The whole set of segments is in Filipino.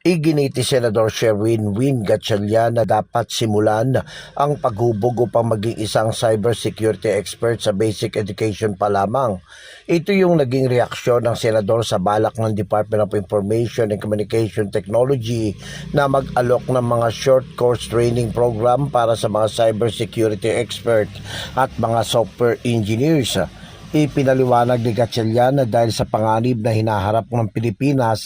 Iginiti Senador Sherwin Win Gatchalian na dapat simulan ang paghubog upang maging isang cybersecurity expert sa basic education pa lamang. Ito yung naging reaksyon ng senador sa balak ng Department of Information and Communication Technology na mag-alok ng mga short course training program para sa mga cybersecurity expert at mga software engineers. Ipinaliwanag ni Gatchalian na dahil sa panganib na hinaharap ng Pilipinas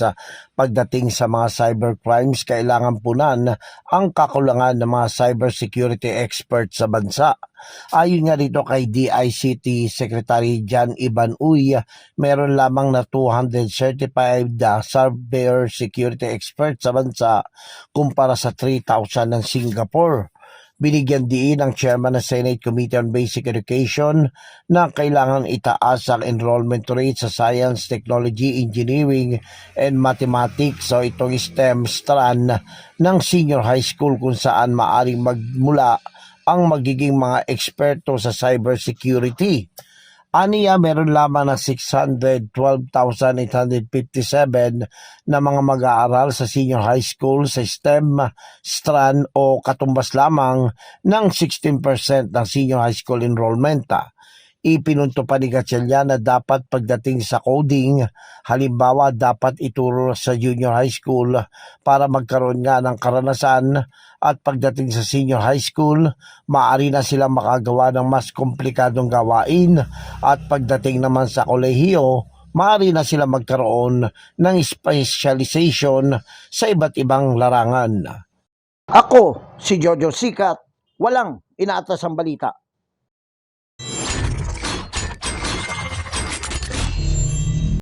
pagdating sa mga cybercrimes, kailangan punan ang kakulangan ng mga cybersecurity experts sa bansa. Ayon nga rito kay DICT Secretary John Iban Uy, meron lamang na 200 certified uh, cyber security experts sa bansa kumpara sa 3,000 ng Singapore. Binigyan diin ng chairman ng Senate Committee on Basic Education na kailangan itaas ang enrollment rate sa Science, Technology, Engineering, and Mathematics o itong STEM strand ng senior high school kung saan maaring magmula ang magiging mga eksperto sa cybersecurity. Aniya, meron lamang na 612,857 na mga mag-aaral sa senior high school sa STEM strand o katumbas lamang ng 16% ng senior high school enrollment. Ipinunto pa ni Gatchalian na dapat pagdating sa coding, halimbawa dapat ituro sa junior high school para magkaroon nga ng karanasan at pagdating sa senior high school, maaari na silang makagawa ng mas komplikadong gawain at pagdating naman sa kolehiyo, maaari na sila magkaroon ng specialization sa iba't ibang larangan. Ako, si Jojo Sikat, walang inaatas ang balita.